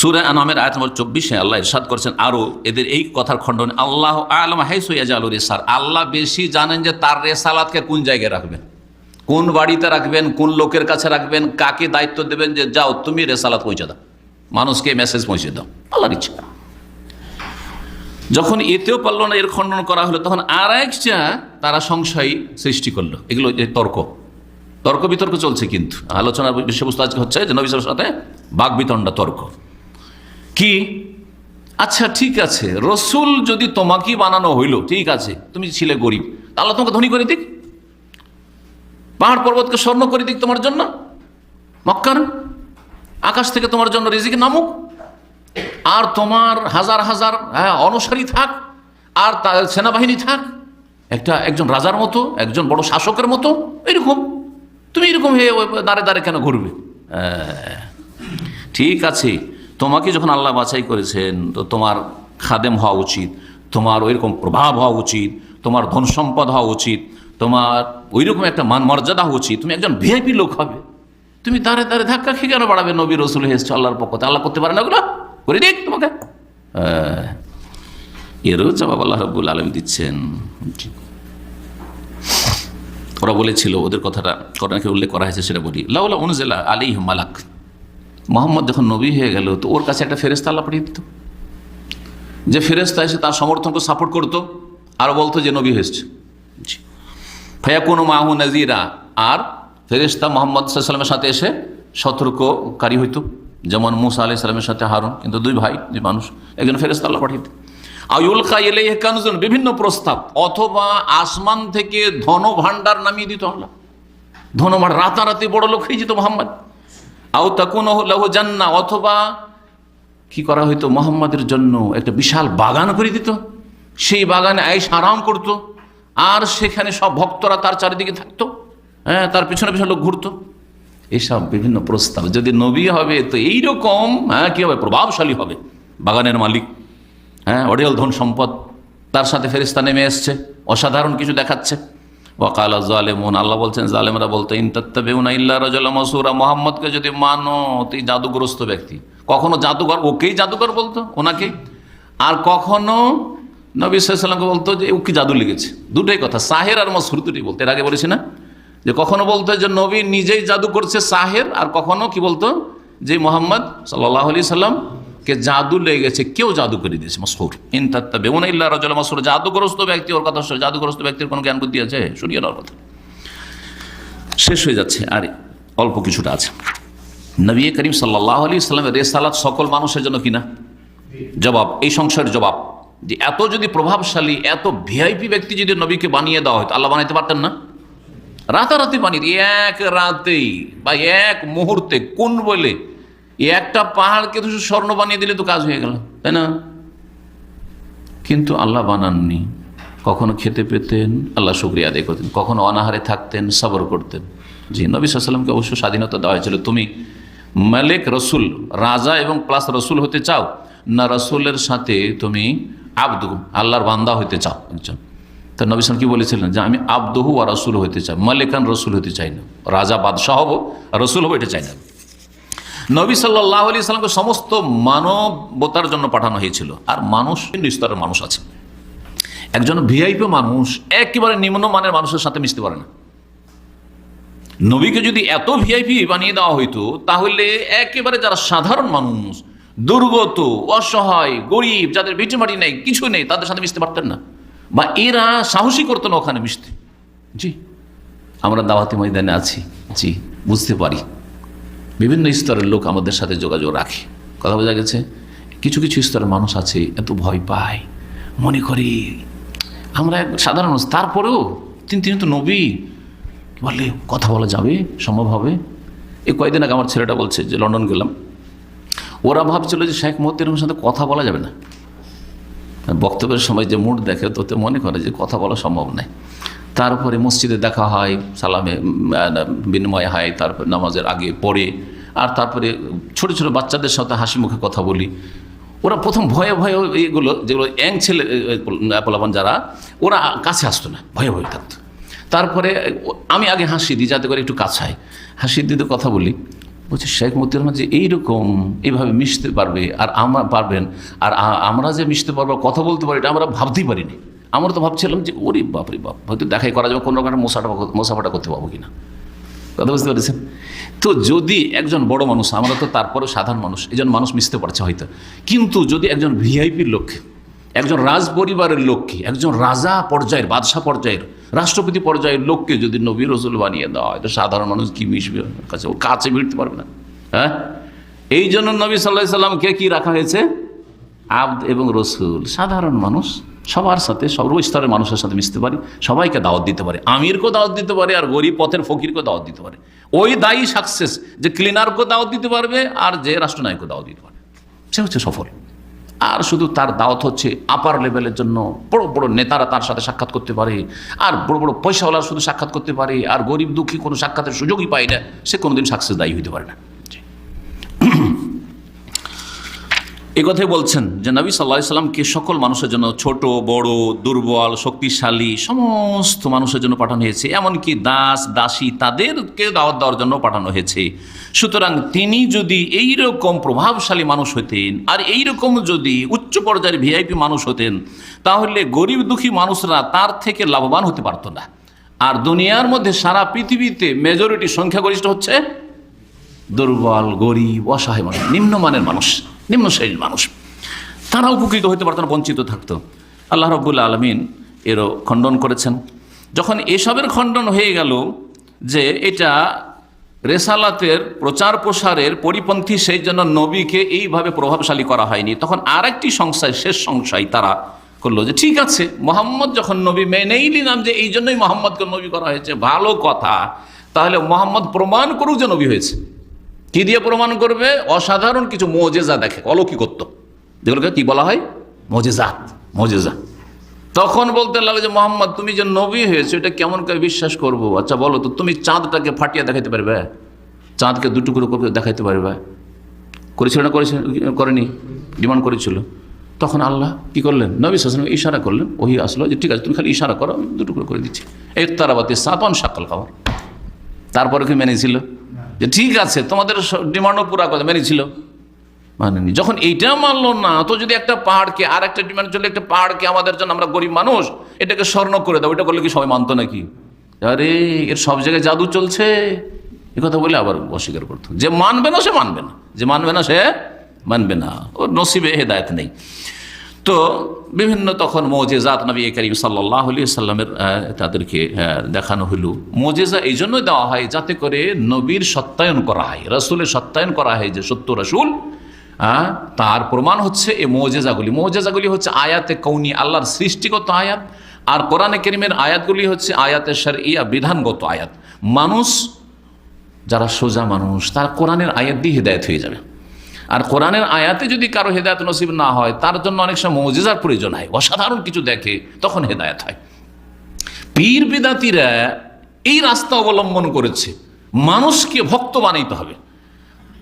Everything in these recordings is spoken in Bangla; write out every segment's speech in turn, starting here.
সুরে আনামের আয়াত নম্বর চব্বিশে আল্লাহ ইরশাদ করছেন আরও এদের এই কথার খণ্ডন, আল্লাহ আলম হাই সৈয়াজ আলু রেসার আল্লাহ বেশি জানেন যে তার রেসালাতকে কোন জায়গায় রাখবেন, কোন বাড়িতে রাখবেন, কোন লোকের কাছে রাখবেন, কাকে দায়িত্ব দেবেন যে, যাও, তুমি রেসালাত পৌঁছে দাও, মানুষকে মেসেজ পৌঁছে দাও। আল্লাহর ইচ্ছা। যখন এতেও পারল না, এর খণ্ডন করা হলো, তখন আর একটা তারা সংশয় সৃষ্টি করল, এগুলো তর্ক। তর্ক বিতর্ক চলছে কিন্তু। আলোচনার বিষয়বস্তু আজকে হচ্ছে যে নবিসের সাথে বাক বিতণ্ডা তর্ক। কি? আচ্ছা ঠিক আছে। রসুল যদি তোমাকেই বানানো হইল ঠিক আছে তুমি ছিলে গরিব আল্লাহ তোমাকে ধনী করে দিক। পাহাড় পর্বতকে স্বর্ণ করে দিক তোমার জন্য। মক্কার আকাশ থেকে তোমার জন্য রিজিক নামুক। আর তোমার হাজার হাজার হ্যাঁ অনুসারী থাক আর সেনাবাহিনী থাক। একটা একজন রাজার মতো একজন বড় শাসকের মতো এরকম। তুমি এরকম হয়ে দাঁড়ে দাঁড়ে কেন ঘুরবে? হ্যাঁ, ঠিক আছে। তোমাকে যখন আল্লাহ বাছাই করেছেন, তো তোমার খাদেম হওয়া উচিত, তোমার ওইরকম প্রভাব হওয়া উচিত, তোমার ধন সম্পদ হওয়া উচিত, তোমার ওইরকম একটা মান মর্যাদা হওয়া উচিত, তুমি একজন ভিআইপি লোক হবে। তুমি তারে দাঁড়ে ধাক্কা খেয়ে কেন বাড়াবে? নবী রসুল হেসছে আল্লাহর পক্ষ। আল্লাহ করতে পারে না ওগুলো? করে দিক তোমাকে। এরও জবাব আল্লাহ রব্বুল আলম দিচ্ছেন। ওরা বলেছিল, ওদের কথাটা কোরআনকে উল্লেখ করা হয়েছে, সেটা বলি। লাউলা অনুজেলা আলী মালাক। মোহাম্মদ যখন নবী হয়ে গেল তো ওর কাছে একটা ফেরেস্তা আল্লাহ পাঠিয়ে দিত। যে ফেরেস্তা এসে তার সমর্থনকে সাপোর্ট করতো আর বলতো যে নবী হয়েছে। ফয়াকুন মাহু নাজিরা আর ফেরেস্তা মোহাম্মদ সাল্লামের সাথে এসে সতর্ককারী হইতো। যেমন মুসা আলি সাল্লামের সাথে হারুন কিন্তু দুই ভাই দুই মানুষ একজন ফেরেস্তা আল্লাহ পাঠিয়ে দিত। আয়ুল কাইলে কানুজন বিভিন্ন প্রস্তাব অথবা আসমান থেকে ধন ভাণ্ডার নামিয়ে দিত আল্লাহ। ধন ভাণ্ডার রাতারাতি বড় লোক হয়ে যেত মোহাম্মদ। জান্না অথবা কি করা হইতো? মোহাম্মদের জন্য একটা বিশাল বাগান করে দিত। সেই বাগানে আইস আরাম করতো। আর সেখানে সব ভক্তরা তার চারিদিকে থাকতো। হ্যাঁ তার পিছনে পিছনে লোক ঘুরতো। এসব বিভিন্ন প্রস্তাব। যদি নবী হবে, তো এইরকম হ্যাঁ কী হবে? প্রভাবশালী হবে বাগানের মালিক। হ্যাঁ অডিয়াল ধন সম্পদ। তার সাথে ফেরিস্তা নেমে এসছে। অসাধারণ কিছু দেখাচ্ছে। ওয়াকাল জালেমুন। আল্লাহ বলছেন, জালেমরা বলতো, ইনতাত্তাবেউনা ইল্লা রাজুল্লাহ মসুরা। মোহাম্মদকে যদি মানো তুই জাদুগ্রস্ত ব্যক্তি। কখনো জাদুঘর, ওকেই জাদুঘর বলতো ওনাকেই আর কখনো নবী সাল্লামকে বলতো যে ও কি জাদু লেগেছে দুটোই কথা। সাহের আর মসুর দুটোই বলতো। এর আগে বলেছি না? যে কখনো বলতো যে, নবী নিজেই জাদু করছে সাহের। আর কখনো কি বলতো? যে, মোহাম্মদ সাল্লাহ আলি সাল্লাম কে জাদু লেগেছে, কেউ জাদু করে দিয়েছে, মসহুর। ইনতাত্তা বেউন ইল্লা রাজুল মসহুর। জাদুগ্রস্ত ব্যক্তি, ওর কথা। জাদুগ্রস্ত ব্যক্তির কোনো জ্ঞান বুদ্ধি আছে? শুনিয়ে নেওয়ার কথা। শেষ হয়ে যাচ্ছে, আর অল্প কিছুটা আছে। নবী করিম সাল্লাহ আলী ইসলামের রেসালাত সকল মানুষের জন্য কিনা? জবাব, এই সংশয়ের জবাব, যে এত যদি প্রভাবশালী, এত ভিআইপি ব্যক্তি যদি নবীকে বানিয়ে দেওয়া হতো আল্লাহ বানাইতে পারতেন না? রাতারাতি বানিয়ে, এক রাতেই বা এক মুহূর্তে কোন বলে একটা পাহাড়কে তো স্বর্ণ বানিয়ে দিলে তো কাজ হয়ে গেল, তাই না? কিন্তু আল্লাহ বানাননি। কখনো খেতে পেতেন, আল্লাহ শুক্রিয়া আদায় করতেন। কখনো অনাহারে থাকতেন, সবর করতেন। জি, নবী সাল্লামকে অবশ্য স্বাধীনতা দেওয়া হয়েছিল। তুমি মালিক, রসুল, রাজা এবং প্লাস রসুল হতে চাও, না রসুলের সাথে তুমি আব্দু, আল্লাহর বান্দা হতে চাও একজন? তো নবী সালাম কি বলেছিলেন যে, আমি আব্দহু আর রসুল হতে চাই, মালিকান রসুল হতে চাই না। রাজা, বাদশাহ হব, রসুল হব, এটা চাই না। নবী সাল্লাহ আলি সাল্লামকে সমস্ত মানবতার জন্য পাঠানো হয়েছিল। আর মানুষ ভিন্ন স্তরের মানুষ আছে। একজন ভিআইপি মানুষ একেবারে নিম্নমানের মানুষের সাথে মিশতে পারে না। নবীকে যদি এত ভিআইপি বানিয়ে দেওয়া হইতো, তাহলে একেবারে যারা সাধারণ মানুষ, দুর্গত, অসহায়, গরিব, যাদের ভিটেমাটি নেই, কিছু নেই, তাদের সাথে মিশতে পারতেন না। বা এরা সাহসী করতো না ওখানে মিশতে। জি, আমরা দাওয়াতি ময়দানে আছি। জি, বুঝতে পারি। বিভিন্ন স্তরের লোক আমাদের সাথে যোগাযোগ রাখে। কথা বোঝা গেছে? কিছু কিছু স্তরের মানুষ আছে, এত ভয় পায়। মনে করি আমরা সাধারণ মানুষ, তারপরেও তিনি তিনি তো নবী। বললে কথা বলা যাবে, সম্ভব হবে? এই কয়েকদিন আগে আমার ছেলেটা বলছে যে লন্ডন গেলাম। ওরা ভাবছিল যে শেখ মতির সাথে কথা বলা যাবে না। বক্তব্যের সময় যে মুড দেখে তোতে মনে করে যে কথা বলা সম্ভব নয়। তারপরে মসজিদে দেখা হয়, সালামে বিনিময় হয়, তারপর নামাজের আগে পড়ে। আর তারপরে ছোট ছোট বাচ্চাদের সাথে হাসি মুখে কথা বলি। ওরা প্রথম ভয়ে ভয়ে এগুলো, যেগুলো অ্যাং ছেলে পোলাপান যারা, ওরা কাছে আসতো না, ভয়ে ভয়ে থাকতো। তারপরে আমি আগে হাসি দিই, যাতে করে একটু কাছায় হাসি দিতে কথা বলি। বলছে, শেখ মতিউর রহমান যে এইরকম, এইভাবে মিশতে পারবে আর আমরা পারবেন। আর আমরা যে মিশতে পারব, কথা বলতে পারি, এটা আমরা ভাবতেই পারিনি। আমরা তো ভাবছিলাম যে, ওরে বাপরে বাপ, হয়তো দেখাই করা যাবে কোনো রকম মশাটা মশাফাটা করতে পারব কিনা। কথা বুঝতে পেরেছেন? তো যদি একজন বড় মানুষ, আমরা তো তারপরে সাধারণ মানুষ, এই জন্য মানুষ মিশতে পারছে হয়তো। কিন্তু যদি একজন ভিআইপির লোক একজন রাজ পরিবারের লোককে, একজন রাজা পর্যায়ের, বাদশাহ পর্যায়ের, রাষ্ট্রপতি পর্যায়ের লোককে যদি নবী রসুল বানিয়ে দেওয়া হয়, তো সাধারণ মানুষ কি মিশবে? কাছে ও কাছে ভিড়তে পারবে না। হ্যাঁ? এই জন্য নবী সাল্লাহ সাল্লামকে কি রাখা হয়েছে? আব্দ এবং রসুল, সাধারণ মানুষ। সবার সাথে সর্বস্তরের মানুষের সাথে মিশতে পারি, সবাইকে দাওয়াত দিতে পারে। আমিরকেও দাওয়াত দিতে পারে আর গরিব পথের ফকিরকেও দাওয়াত দিতে পারে। ওই দায়ী সাকসেস যে ক্লিনারকেও দাওয়াত দিতে পারবে আর যে রাষ্ট্রনায়কও দাওয়াত দিতে পারবে। সে হচ্ছে সফল। আর শুধু তার দাওয়াত হচ্ছে আপার লেভেলের জন্য বড় বড় নেতারা তার সাথে সাক্ষাৎ করতে পারে, আর বড় বড় পয়সাওয়ালা শুধু সাক্ষাৎ করতে পারে, আর গরিব দুঃখী কোনো সাক্ষাতের সুযোগই পায় না, সে কোনোদিন সাকসেস দায়ী হইতে পারে না। এ কথাই বলছেন যে নবী সাল্লাহ সাল্লামকে সকল মানুষের জন্য ছোট, বড়, দুর্বল, শক্তিশালী, সমস্ত মানুষের জন্য পাঠানো হয়েছে। এমনকি দাস, দাসী তাদেরকে দাওয়াত দেওয়ার জন্য পাঠানো হয়েছে। সুতরাং তিনি যদি এই রকম প্রভাবশালী মানুষ হতেন আর এই রকম যদি উচ্চ পর্যায়ের ভিআইপি মানুষ হতেন, তাহলে গরিব দুঃখী মানুষরা তার থেকে লাভবান হতে পারতো না। আর দুনিয়ার মধ্যে সারা পৃথিবীতে মেজরিটি সংখ্যাগরিষ্ঠ হচ্ছে দুর্বল, গরিব, অসহায় মানুষ, নিম্নমানের মানুষ। নিম্ন শ্রেণির মানুষ। তারা উপকৃত হতে পারতো না, বঞ্চিত থাকতো। আল্লাহ রব্বুল্লা আলমিন এরও খণ্ডন করেছেন। যখন এসবের খণ্ডন হয়ে গেল যে এটা রেসালাতের প্রচার প্রসারের পরিপন্থী, সেই জন্য নবীকে এইভাবে প্রভাবশালী করা হয়নি। তখন আর একটি সংশয়, শেষ সংশয় তারা করল যে, ঠিক আছে, মোহাম্মদ যখন নবী মেনেই নিলাম যে এই জন্যই মোহাম্মদকে নবী করা হয়েছে, ভালো কথা। তাহলে মোহাম্মদ প্রমাণ করুক যে নবী হয়েছে। কি দিয়ে প্রমাণ করবে? অসাধারণ কিছু মোজেজা দেখে, অলৌকিকত্ব। যেগুলোকে কি বলা হয়? মোজেজাত, মোজেজা। তখন বলতে লাগল যে, মোহাম্মদ, তুমি যে নবী হয়েছে, এটা কেমন করে বিশ্বাস করব? আচ্ছা বলো তো, তুমি চাঁদটাকে ফাটিয়ে দেখাতে পারবে? চাঁদকে দুটুকরো করে দেখাইতে পারবে? করেছিল না করেছিল করেনি? ডিমান্ড করেছিল? তখন আল্লাহ কি করলেন? নবী সাসলাম ইশারা করলেন ওই আসলো, যে ঠিক আছে, তুমি খালি ইশারা করো, আমি দুটুকরো করে দিচ্ছি। এক তারাবাতি সাতন সাকাল খাবার তারপরে কি মেনেছিল যে ঠিক আছে, তোমাদের ডিমান্ডও পুরা কথা মেনেছিল মানেনি। যখন এইটা মানলো না, তো যদি একটা পাহাড়কে আর একটা ডিমান্ড চলে, একটা পাহাড়কে আমাদের জন্য আমরা গরিব মানুষ, এটাকে স্বর্ণ করে দাও, এটা করলে কি সবাই মানতো নাকি? আরে, এর সব জায়গায় জাদু চলছে। এ কথা বলে আবার অস্বীকার করতো। যে মানবে না, সে মানবে না। যে মানবে না, সে মানবে না। ওর নসিবে হেদায়ত নেই। তো বিভিন্ন তখন মোজেজাত নবী করিম সাল্লাহ সাল্লামের তাদেরকে দেখানো হলো। মোজেজা এই জন্যই দেওয়া হয় যাতে করে নবীর সত্যায়ন করা হয়, রসুলের সত্যায়ন করা হয় যে সত্য রসুল তার প্রমাণ হচ্ছে এই মোজেজাগুলি। মোজেজাগুলি হচ্ছে আয়াতে কৌনি আল্লাহর সৃষ্টিগত আয়াত, আর কোরআনে করিমের আয়াতগুলি হচ্ছে আয়াতে সার ইয়া বিধানগত আয়াত। মানুষ, যারা সোজা মানুষ, তারা কোরআনের আয়াত দিয়ে হৃদায়ত হয়ে যাবে। আর কোরআনের আয়াতে যদি কারও হেদায়ত নসিব না হয়, তার জন্য অনেক সময় মৌজিজার প্রয়োজন হয়। অসাধারণ কিছু দেখে তখন হেদায়ত হয়। পীর বিদাতিরা এই রাস্তা অবলম্বন করেছে। মানুষকে ভক্ত বানাইতে হবে।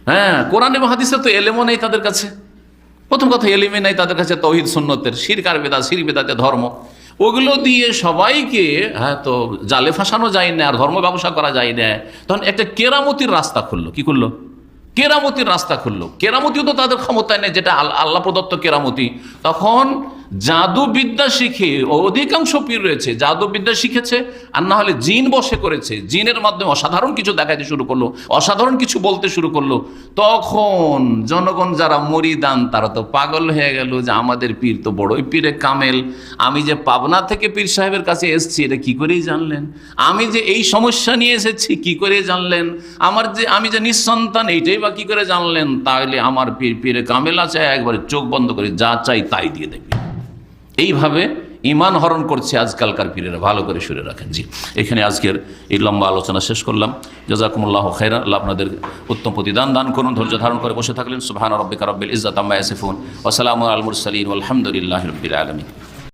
হ্যাঁ কোরআন এবং হাদিসে তো এলেমও নেই তাদের কাছে। প্রথম কথা এলিমে নেই তাদের কাছে তহিদ, সুন্নতের। শিরকার বেদা শির বেদাতে ধর্ম। ওগুলো দিয়ে সবাইকে হ্যাঁ তো জালে ফাঁসানো যায় না, আর ধর্ম ব্যবসা করা যায় না। তখন একটা কেরামতির রাস্তা খুললো। কি করল কেরামতির রাস্তা খুললো। কেরামতিও তো তাদের ক্ষমতায় নেই যেটা আল- আল্লাহ প্রদত্ত কেরামতি। তখন জাদুবিদ্যা শিখে অধিকাংশ পীর রয়েছে, জাদুবিদ্যা শিখেছে, আর না হলে জিন বসে করেছে। জিনের মাধ্যমে অসাধারণ কিছু দেখাতে শুরু করল, অসাধারণ কিছু বলতে শুরু করল। তখন জনগণ যারা মরিদান, তারা তো পাগল হয়ে গেল যে আমাদের পীর তো বড়ই পীরে কামেল। আমি যে পাবনা থেকে পীর সাহেবের কাছে এসেছি, এটা কি করেই জানলেন? আমি যে এই সমস্যা নিয়ে এসেছি, কি করে জানলেন? আমার যে, আমি যে নিঃসন্তান, এইটাই বা কি করে জানলেন? তাহলে আমার পীর পীরে কামেল আছে, একবারে চোখ বন্ধ করে যা চাই তাই দিয়ে দেবে এইভাবে ইমান হরণ করছে আজকালকার পীরেরা। ভালো করে সুরে রাখেন। জি, এখানে আজকের এই লম্বা আলোচনা শেষ করলাম। জাজাকুমুল্লাহ খেরা আল্লাহ আপনাদের উত্তম প্রতিদান দান করুন, ধৈর্য ধারণ করে বসে থাকলেন। সুবাহান রব্বিকা রব্বিল ইজাত আম্মা ইয়াসিফুন। ওয়া আলমুর আল আলহামদুলিল্লাহ রবিল আলামিন।